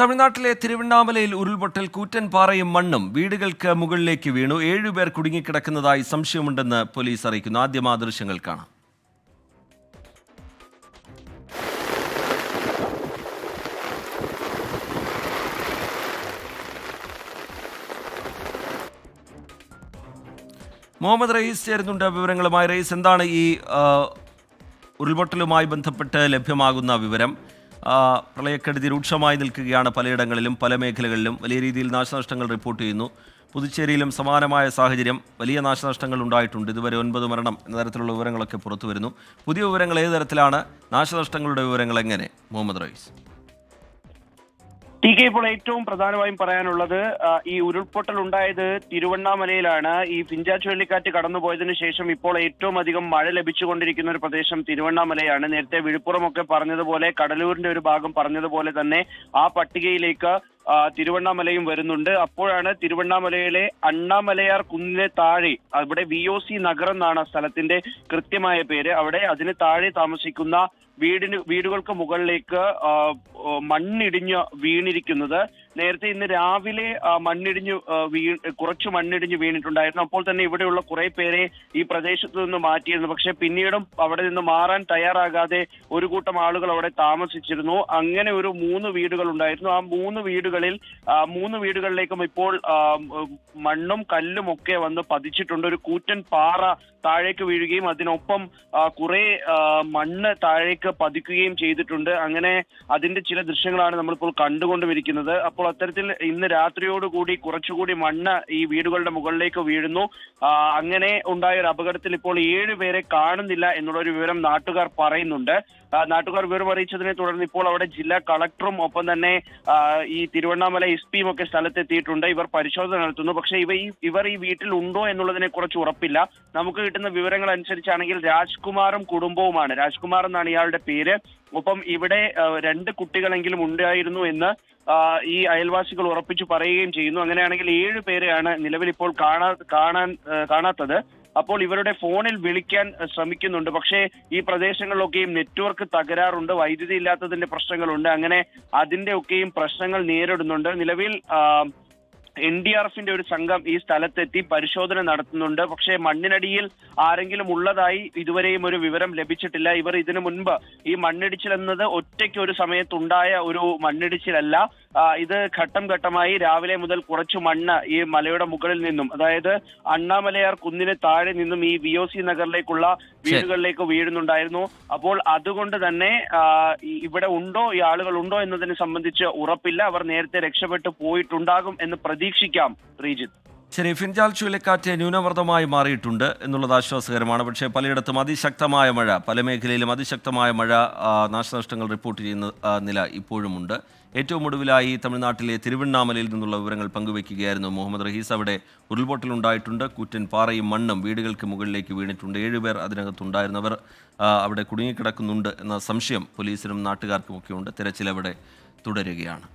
തമിഴ്നാട്ടിലെ തിരുവണ്ണാമലയിൽ ഉരുൾപൊട്ടൽ കൂറ്റൻ പാറയും മണ്ണും വീടുകൾക്ക് മുകളിലേക്ക് വീണു. ഏഴുപേർ കുടുങ്ങിക്കിടക്കുന്നതായി സംശയമുണ്ടെന്ന് പോലീസ് അറിയിക്കുന്നു. ആദ്യം ആ ദൃശ്യങ്ങൾ കാണാം. മുഹമ്മദ് റയീസ് ചേരുന്നുണ്ട് വിവരങ്ങളുമായി. റയീസ് എന്താണ് ഈ ഉരുൾപൊട്ടലുമായി ബന്ധപ്പെട്ട് ലഭ്യമാകുന്ന വിവരം? പ്രളയക്കെടുതി രൂക്ഷമായി നിൽക്കുകയാണ് പലയിടങ്ങളിലും പല മേഖലകളിലും. വലിയ രീതിയിൽ നാശനഷ്ടങ്ങൾ റിപ്പോർട്ട് ചെയ്യുന്നു. പുതുച്ചേരിയിലും സമാനമായ സാഹചര്യം വലിയ നാശനഷ്ടങ്ങൾ ഉണ്ടായിട്ടുണ്ട്. ഇതുവരെ ഒൻപത് മരണം എന്ന തരത്തിലുള്ള വിവരങ്ങളൊക്കെ പുറത്തു വരുന്നു പുതിയ വിവരങ്ങൾ ഏത് തരത്തിലാണ്? നാശനഷ്ടങ്ങളുടെ വിവരങ്ങൾ എങ്ങനെ? മുഹമ്മദ് റയീസ്. ടി കെ ഇപ്പോൾ ഏറ്റവും പ്രധാനമായും പറയാനുള്ളത് ഈ ഉരുൾപൊട്ടൽ ഉണ്ടായത് തിരുവണ്ണാമലയിലാണ്. ഈ ഫിഞ്ചാ ചുഴലിക്കാറ്റ് കടന്നുപോയതിനു ശേഷം ഇപ്പോൾ ഏറ്റവും അധികം മഴ ലഭിച്ചുകൊണ്ടിരിക്കുന്ന ഒരു പ്രദേശം തിരുവണ്ണാമലയാണ്. നേരത്തെ വിഴുപ്പുറമൊക്കെ പറഞ്ഞതുപോലെ കടലൂരിന്റെ ഒരു ഭാഗം പറഞ്ഞതുപോലെ തന്നെ ആ പട്ടികയിലേക്ക് തിരുവണ്ണാമലയും വരുന്നുണ്ട്. അപ്പോഴാണ് തിരുവണ്ണാമലയിലെ അണ്ണാമലയാർ കുന്നിന് താഴെ അവിടെ വി ഒ സി നഗരം എന്നാണ് സ്ഥലത്തിന്റെ കൃത്യമായ പേര്. അവിടെ അതിന് താഴെ താമസിക്കുന്ന വീടിന് വീടുകൾക്ക് മുകളിലേക്ക് മണ്ണിടിഞ്ഞ് വീണിരിക്കുന്നത് നേരത്തെ ഇന്ന് രാവിലെ മണ്ണിടിഞ്ഞു വീ കുറച്ച് മണ്ണിടിഞ്ഞ് വീണിട്ടുണ്ടായിരുന്നു. അപ്പോൾ തന്നെ ഇവിടെയുള്ള കുറെ പേരെ ഈ പ്രദേശത്ത് നിന്ന് മാറ്റിയിരുന്നു. പക്ഷേ പിന്നീടും അവിടെ നിന്ന് മാറാൻ തയ്യാറാകാതെ ഒരു കൂട്ടം ആളുകൾ അവിടെ താമസിച്ചിരുന്നു. അങ്ങനെ ഒരു മൂന്ന് വീടുകൾ ഉണ്ടായിരുന്നു ആ മൂന്ന് വീടുകളിൽ മൂന്ന് വീടുകളിലേക്കും ഇപ്പോൾ മണ്ണും കല്ലും ഒക്കെ വന്ന് പതിച്ചിട്ടുണ്ട്. ഒരു കൂറ്റൻ പാറ താഴേക്ക് വീഴുകയും അതിനൊപ്പം കുറെ മണ്ണ് താഴേക്ക് പതിക്കുകയും ചെയ്തിട്ടുണ്ട്. അങ്ങനെ അതിന്റെ ചില ദൃശ്യങ്ങളാണ് നമ്മളിപ്പോൾ കണ്ടുകൊണ്ടുമിരിക്കുന്നത് അപ്പോൾ അത്തരത്തിൽ ഇന്ന് രാത്രിയോടുകൂടി കുറച്ചുകൂടി മണ്ണ് ഈ വീടുകളുടെ മുകളിലേക്ക് വീഴുന്നു. അങ്ങനെ ഉണ്ടായ ഒരു അപകടത്തിൽ ഇപ്പോൾ ഏഴ് പേരെ കാണുന്നില്ല എന്നുള്ള ഒരു വിവരം നാട്ടുകാർ പറയുന്നുണ്ട്. നാട്ടുകാർ വിവരം അറിയിച്ചതിനെ തുടർന്ന് ഇപ്പോൾ അവിടെ ജില്ലാ കളക്ടറും ഒപ്പം തന്നെ ഈ തിരുവണ്ണാമല എസ് പിയും ഒക്കെ സ്ഥലത്തെത്തിയിട്ടുണ്ട്. ഇവർ പരിശോധന നടത്തുന്നു. പക്ഷേ ഇവ ഈ ഇവർ ഈ വീട്ടിൽ ഉണ്ടോ എന്നുള്ളതിനെ കുറിച്ച് ഉറപ്പില്ല. നമുക്ക് കിട്ടുന്ന വിവരങ്ങൾ അനുസരിച്ചാണെങ്കിൽ രാജ്കുമാറും കുടുംബവുമാണ്. രാജ്കുമാർ എന്നാണ് ഇയാളുടെ പേര്. ഒപ്പം ഇവിടെ രണ്ട് കുട്ടികളെങ്കിലും ഉണ്ടായിരുന്നു എന്ന് ഈ അയൽവാസികൾ ഉറപ്പിച്ചു പറയുകയും ചെയ്യുന്നു. അങ്ങനെയാണെങ്കിൽ ഏഴ് പേരെയാണ് നിലവിൽ ഇപ്പോൾ കാണാ കാണാൻ കാണാത്തത്. അപ്പോൾ ഇവരുടെ ഫോണിൽ വിളിക്കാൻ ശ്രമിക്കുന്നുണ്ട്. പക്ഷേ ഈ പ്രദേശങ്ങളിലൊക്കെയും നെറ്റ്വർക്ക് തകരാറുണ്ട്. വൈദ്യുതി ഇല്ലാത്തതിന്റെ പ്രശ്നങ്ങളുണ്ട്. അങ്ങനെ അതിന്റെ ഒക്കെയും പ്രശ്നങ്ങൾ നേരിടുന്നുണ്ട്. നിലവിൽ എൻ ഡി ആർ എഫിന്റെ ഒരു സംഘം ഈ സ്ഥലത്തെത്തി പരിശോധന നടത്തുന്നുണ്ട്. പക്ഷേ മണ്ണിനടിയിൽ ആരെങ്കിലും ഉള്ളതായി ഇതുവരെയും ഒരു വിവരം ലഭിച്ചിട്ടില്ല. ഇവർ ഇതിനു മുൻപ് ഈ മണ്ണിടിച്ചിൽ എന്നത് ഒറ്റയ്ക്ക് ഒരു സമയത്തുണ്ടായ ഒരു മണ്ണിടിച്ചിലല്ല. ഇത് ഘട്ടം ഘട്ടമായി രാവിലെ മുതൽ കുറച്ച് മണ്ണ് ഈ മലയുടെ മുകളിൽ നിന്നും അതായത് അണ്ണാമലയാർ കുന്നിന് താഴെ നിന്നും ഈ വി ഒ സി നഗറിലേക്കുള്ള വീടുകളിലേക്ക് വീഴുന്നുണ്ടായിരുന്നു. അപ്പോൾ അതുകൊണ്ട് തന്നെ ഇവിടെ ഉണ്ടോ ഈ ആളുകൾ ഉണ്ടോ എന്നതിനെ സംബന്ധിച്ച് ഉറപ്പില്ല. അവർ നേരത്തെ രക്ഷപ്പെട്ടു പോയിട്ടുണ്ടാകും എന്ന് പ്രതീക്ഷിക്കാം ശ്രീജിത്ത്. ശരി ഫിൻജാൽ ചുഴലിക്കാറ്റ് ന്യൂനമർദ്ദമായി മാറിയിട്ടുണ്ട് എന്നുള്ളത് ആശ്വാസകരമാണ്. പക്ഷേ പലയിടത്തും അതിശക്തമായ മഴ പല മേഖലയിലും അതിശക്തമായ മഴ നാശനഷ്ടങ്ങൾ റിപ്പോർട്ട് ചെയ്യുന്ന നില ഇപ്പോഴുമുണ്ട്. ഏറ്റവും ഒടുവിലായി തമിഴ്നാട്ടിലെ തിരുവണ്ണാമലയിൽ നിന്നുള്ള വിവരങ്ങൾ പങ്കുവയ്ക്കുകയായിരുന്നു മുഹമ്മദ് റഹീസ്. അവിടെ ഉരുൾപൊട്ടലുണ്ടായിട്ടുണ്ട്. കൂറ്റൻ പാറയും മണ്ണും വീടുകൾക്ക് മുകളിലേക്ക് വീണിട്ടുണ്ട്. ഏഴുപേർ അതിനകത്തുണ്ടായിരുന്നവർ അവിടെ കുടുങ്ങിക്കിടക്കുന്നുണ്ട് എന്ന സംശയം പോലീസിനും നാട്ടുകാർക്കുമൊക്കെയുണ്ട്. തിരച്ചിൽ അവിടെ തുടരുകയാണ്.